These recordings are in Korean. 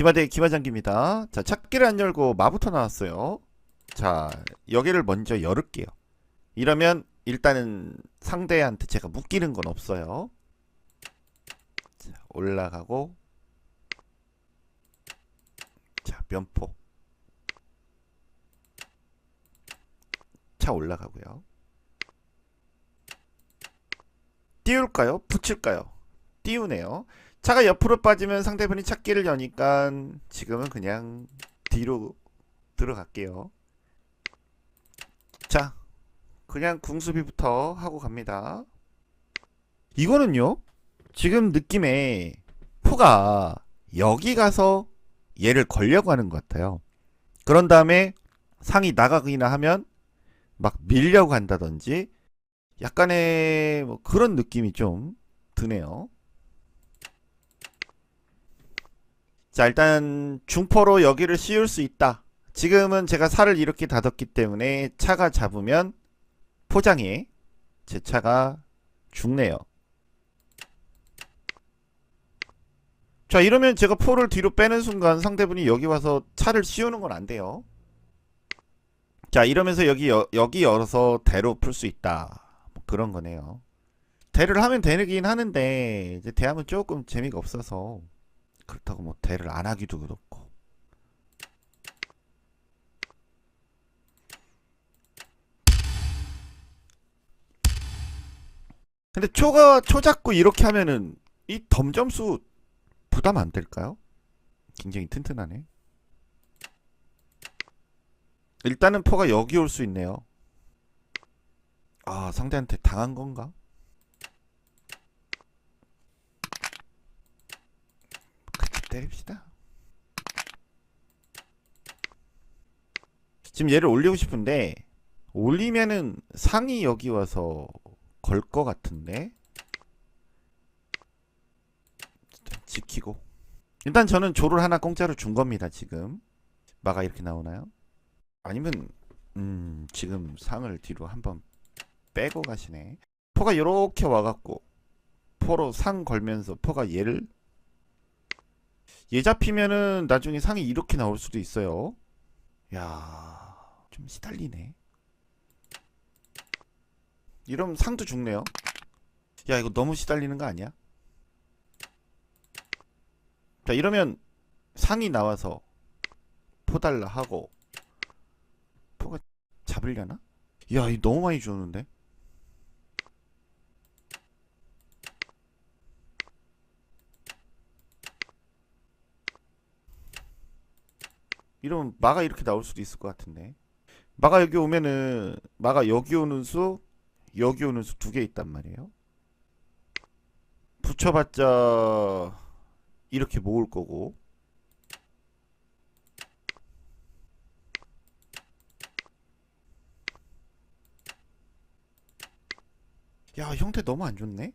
기마대 기마장기입니다. 자, 찾기를 안 열고 마부터 나왔어요. 자, 여기를 먼저 열을게요. 이러면 일단은 상대한테 제가 묶이는 건 없어요. 자, 올라가고 자, 면포 차 올라가고요. 띄울까요? 붙일까요? 띄우네요. 차가 옆으로 빠지면 상대분이 찾기를 여니까 지금은 그냥 뒤로 들어갈게요. 자, 그냥 궁수비부터 하고 갑니다. 이거는요, 지금 느낌에 포가 여기 가서 얘를 걸려고 하는 것 같아요. 그런 다음에 상이 나가기나 하면 막 밀려고 한다든지 약간의 뭐 그런 느낌이 좀 드네요. 자, 일단 중포로 여기를 씌울 수 있다. 지금은 제가 살을 이렇게 닫았기 때문에 차가 잡으면 포장에 제 차가 죽네요. 자, 이러면 제가 포를 뒤로 빼는 순간 상대분이 여기 와서 차를 씌우는 건 안 돼요. 자, 이러면서 여기 여, 여기 열어서 대로 풀 수 있다. 뭐 그런 거네요. 대를 하면 되긴 하는데 이제 대하면 조금 재미가 없어서 그렇다고 뭐 대를 안 하기도 그렇고. 근데 초가 초 잡고 이렇게 하면은 이 덤점수 부담 안 될까요? 굉장히 튼튼하네. 일단은 포가 여기 올 수 있네요. 아, 상대한테 당한 건가? 같이 때립시다. 지금 얘를 올리고 싶은데 올리면은 상이 여기 와서 걸 것 같은데 지키고 일단 저는 조를 하나 공짜로 준 겁니다 지금 마가 이렇게 나오나요? 아니면 음 지금 상을 뒤로 한번 빼고 가시네 포가 이렇게 와갖고 포로 상 걸면서 포가 얘를 얘 잡히면은 나중에 상이 이렇게 나올 수도 있어요 야 좀 시달리네 이러면 상도 죽네요 야 이거 너무 시달리는 거 아니야? 자 이러면 상이 나와서 포달라 하고 포가 잡으려나? 야 이거 너무 많이 주었는데 이러면 마가 이렇게 나올 수도 있을 것 같은데. 마가 여기 오면은 마가 여기 오는 수 여기 오는 수 두 개 있단 말이에요. 붙여봤자 이렇게 모을 거고. 야 형태 너무 안 좋네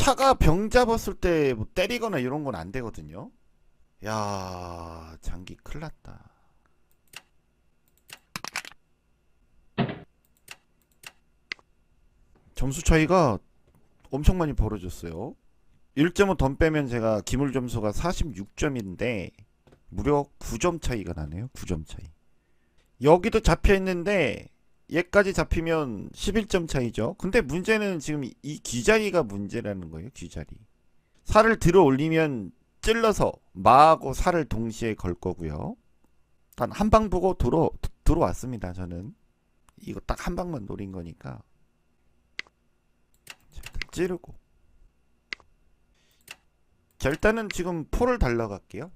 차가 병 잡았을 때 뭐 때리거나 이런 건 안 되거든요. 야 장기 큰일 났다. 점수 차이가 엄청 많이 벌어졌어요. 1.5덤 빼면 제가 기물 점수가 46점인데 무려 9점 차이가 나네요. 9점 차이. 여기도 잡혀 있는데 얘까지 잡히면 11점 차이죠. 근데 문제는 지금 이- 이 귀자리가 문제라는 거예요. 귀자리. 살을 들어 올리면 찔러서 마하고 살을 동시에 걸 거고요. 단 한 방 보고 들어 들어왔습니다. 저는 이거 딱 한 방만 노린 거니까 찌르고 자 일단은 지금 포를 달러 갈게요.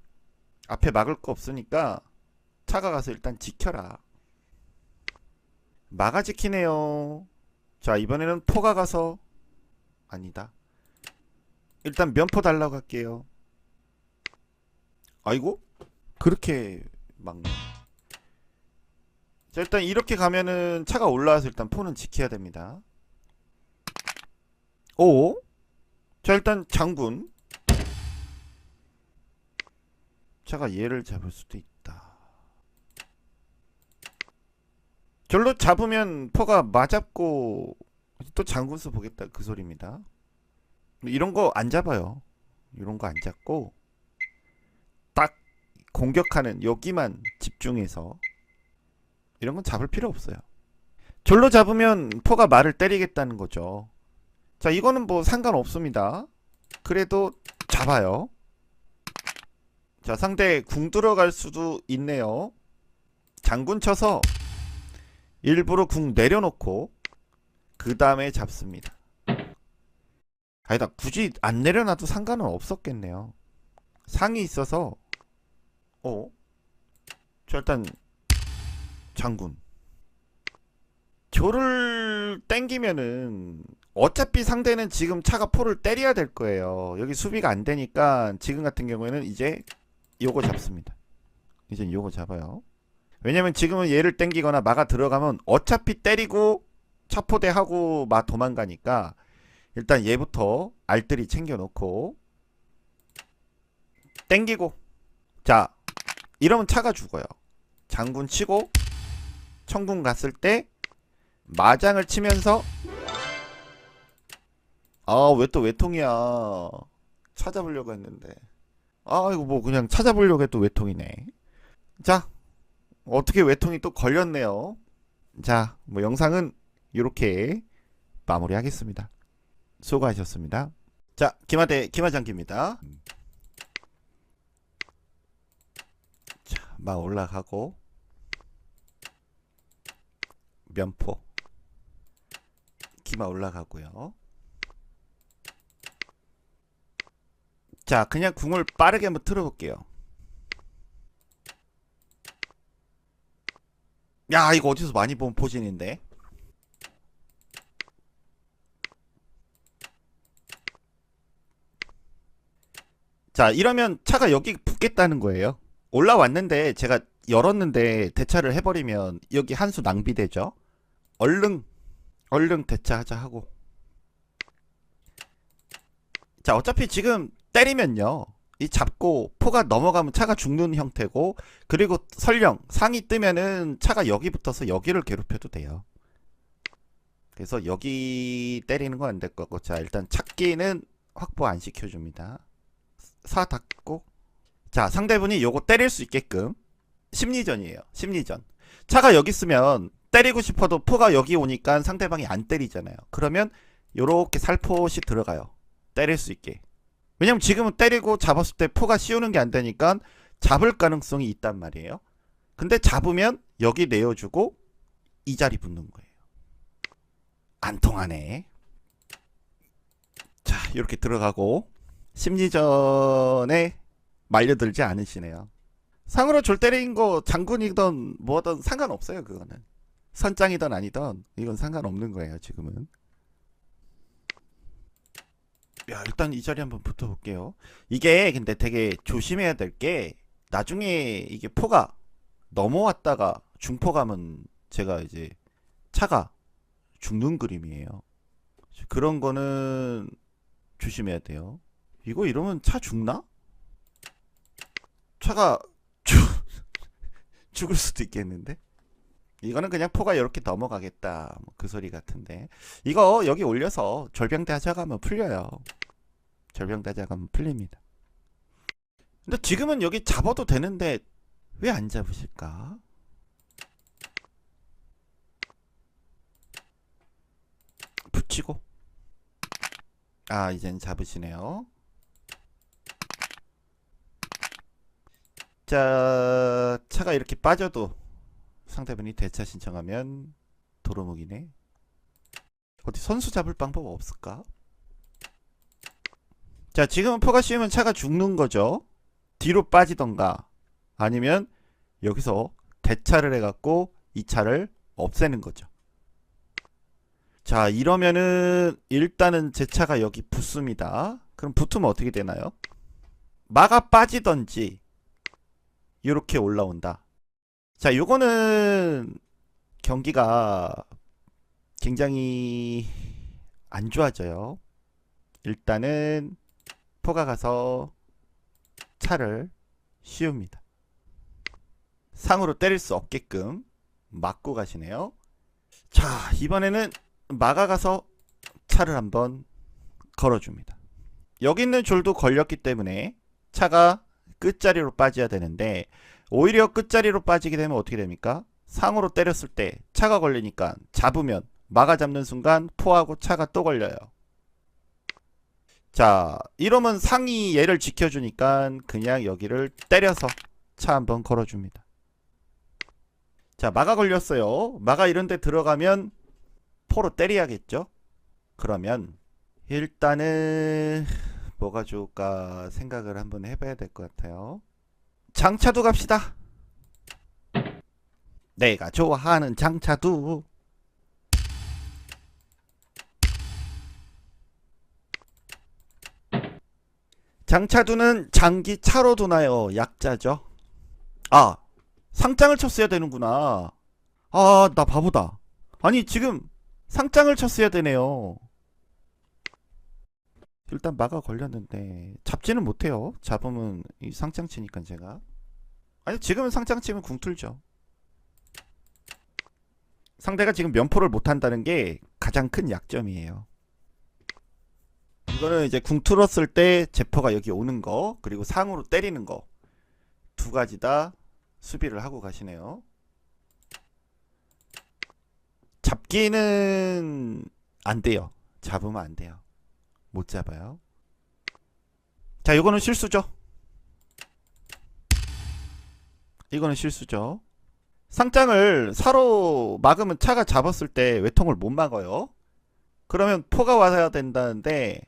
앞에 막을 거 없으니까 차가 가서 일단 지켜라. 막아 지키네요. 자, 이번에는 포가 가서 아니다. 일단 면포 달라고 할게요. 아이고? 그렇게 막네. 자, 일단 이렇게 가면은 차가 올라와서 일단 포는 지켜야 됩니다. 오? 자, 일단 장군. 차가 얘를 잡을 수도 있다. 절로 잡으면 포가 맞잡고 또 장군수 보겠다 그 소리입니다. 이런 거 안 잡아요. 이런 거 안 잡고 딱 공격하는 여기만 집중해서 이런 건 잡을 필요 없어요. 졸로 잡으면 포가 말을 때리겠다는 거죠. 자, 이거는 뭐 상관없습니다. 그래도 잡아요. 자, 상대 궁 들어갈 수도 있네요. 장군 쳐서 일부러 궁 내려놓고 그 다음에 잡습니다. 아니다, 굳이 안 내려놔도 상관은 없었겠네요. 상이 있어서 어? 저 일단 장군 조를 땡기면은 어차피 상대는 지금 차가 포를 때려야 될 거예요. 여기 수비가 안 되니까 지금 같은 경우에는 이제 요거 잡습니다. 이제 요거 잡아요. 왜냐면 지금은 얘를 땡기거나 마가 들어가면 어차피 때리고 차포대 하고 마 도망가니까 일단 얘부터 알뜰히 챙겨놓고 땡기고. 자 이러면 차가 죽어요. 장군 치고 청군 갔을 때 마장을 치면서 아 왜 또 외통이야? 찾아보려고 했는데. 아 이거 뭐 그냥 찾아보려고 해도 외통이네. 자 어떻게 외통이 또 걸렸네요. 자 뭐 영상은 이렇게 마무리하겠습니다. 수고하셨습니다. 자 김하대 김하장기입니다. 자 막 올라가고. 면포. 기마 올라가고요. 자, 그냥 궁을 빠르게 한번 틀어볼게요. 야, 이거 어디서 많이 본 포진인데? 자, 이러면 차가 여기 붙겠다는 거예요. 올라왔는데 제가 열었는데 대차를 해버리면 여기 한 수 낭비되죠. 얼른 얼른 대차하자 하고 자 어차피 지금 때리면요 이 잡고 포가 넘어가면 차가 죽는 형태고 그리고 설령 상이 뜨면은 차가 여기 붙어서 여기를 괴롭혀도 돼요 그래서 여기 때리는 건 안 될 거고 자 일단 찾기는 확보 안 시켜줍니다 사 닫고 자 상대분이 요거 때릴 수 있게끔 심리전이에요 심리전 차가 여기 있으면 때리고 싶어도 포가 여기 오니까 상대방이 안 때리잖아요. 그러면 요렇게 살포시 들어가요. 때릴 수 있게. 왜냐면 지금은 때리고 잡았을 때 포가 씌우는 게 안 되니까 잡을 가능성이 있단 말이에요. 근데 잡으면 여기 내어주고 이 자리 붙는 거예요. 안 통하네. 자, 이렇게 들어가고 심리전에 말려들지 않으시네요. 상으로 졸 때린 거 장군이든 뭐든 상관없어요, 그거는. 선장이든 아니든 이건 상관없는 거예요 지금은 야 일단 이 자리 한번 붙어볼게요. 이게 근데 되게 조심해야 될 게 나중에 이게 포가 넘어왔다가 중포 가면 제가 이제 차가 죽는 그림이에요. 그런 거는 조심해야 돼요. 이거 이러면 차 죽나? 차가 죽, 죽을 수도 있겠는데 이거는 그냥 포가 이렇게 넘어가겠다. 뭐 그 소리 같은데. 이거 여기 올려서 절병대 하자가면 풀려요. 절병대 하자가면 풀립니다. 근데 지금은 여기 잡아도 되는데 왜 안 잡으실까? 붙이고. 아 이젠 잡으시네요. 자 차가 이렇게 빠져도 상대방이 대차 신청하면 도로묵이네. 어디 선수 잡을 방법 없을까? 자, 지금은 포가 씌우면 차가 죽는 거죠. 뒤로 빠지던가 아니면 여기서 대차를 해갖고 이 차를 없애는 거죠. 자, 이러면은 일단은 제 차가 여기 붙습니다. 그럼 붙으면 어떻게 되나요? 마가 빠지던지 이렇게 올라온다. 자, 요거는 경기가 굉장히 안 좋아져요. 일단은 포가 가서 차를 씌웁니다. 상으로 때릴 수 없게끔 막고 가시네요. 자, 이번에는 마가 가서 차를 한번 걸어줍니다. 여기 있는 줄도 걸렸기 때문에 차가 끝자리로 빠져야 되는데 오히려 끝자리로 빠지게 되면 어떻게 됩니까? 상으로 때렸을 때 차가 걸리니까 잡으면 막아 잡는 순간 포하고 차가 또 걸려요. 자, 이러면 상이 얘를 지켜주니까 그냥 여기를 때려서 차 한번 걸어줍니다. 자, 마가 걸렸어요. 마가 이런데 들어가면 포로 때려야겠죠? 그러면 일단은 뭐가 좋을까 생각을 한번 해봐야 될 것 같아요. 장차도 갑시다. 내가 좋아하는 장차도. 장차두는 장기 차로 두나요? 약자죠. 아, 상장을 쳤어야 되는구나. 아, 나 바보다. 아니, 지금 상장을 쳤어야 되네요. 일단 막아 걸렸는데 잡지는 못해요. 잡으면 이 상장 치니까 제가. 아니, 지금은 상장 치면 궁 틀죠. 상대가 지금 면포를 못 한다는 게 가장 큰 약점이에요. 이거는 이제 궁 틀었을 때 제퍼가 여기 오는 거 그리고 상으로 때리는 거 두 가지 다 수비를 하고 가시네요. 잡기는 안 돼요. 잡으면 안 돼요. 못 잡아요. 자, 이거는 실수죠. 이거는 실수죠. 상장을 사로 막으면 차가 잡았을 때 외통을 못 막아요. 그러면 포가 와야 된다는데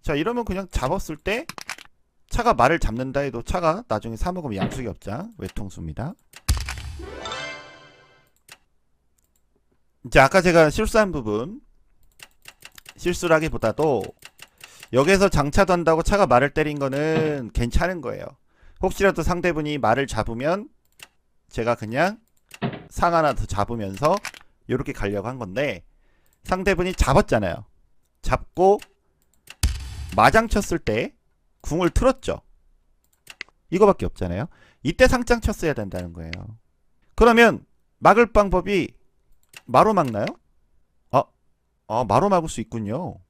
자 이러면 그냥 잡았을 때 차가 말을 잡는다 해도 차가 나중에 사 먹으면 양수기 없자 외통수입니다. 이제 아까 제가 실수한 부분 실수라기보다도 여기서 장차도 한다고 차가 말을 때린 거는 괜찮은 거예요. 혹시라도 상대분이 말을 잡으면 제가 그냥 상 하나 더 잡으면서 이렇게 가려고 한 건데 상대분이 잡았잖아요. 잡고 마장 쳤을 때 궁을 틀었죠. 이거밖에 없잖아요. 이때 상장 쳤어야 된다는 거예요. 그러면 막을 방법이 마로 막나요? 아, 아 마로 막을 수 있군요.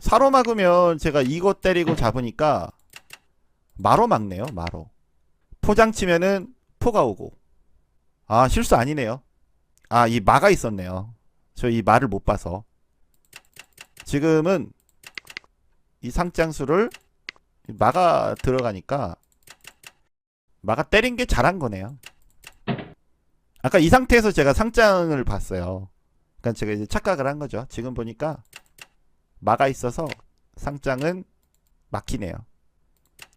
사로 막으면 제가 이거 때리고 잡으니까 마로 막네요. 마로. 포장 치면은 포가 오고. 아 실수 아니네요. 아 이 마가 있었네요. 저 이 마를 못 봐서. 지금은 이 상장수를 마가 들어가니까 마가 때린 게 잘한 거네요. 아까 이 상태에서 제가 상장을 봤어요. 그러니까 제가 이제 착각을 한 거죠. 지금 보니까 마가 있어서 상장은 막히네요.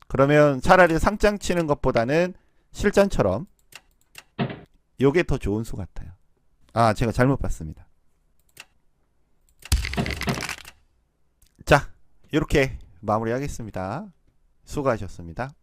그러면 차라리 상장 치는 것보다는 실전처럼 요게 더 좋은 수 같아요. 아, 제가 잘못 봤습니다. 자, 이렇게 마무리하겠습니다. 수고하셨습니다.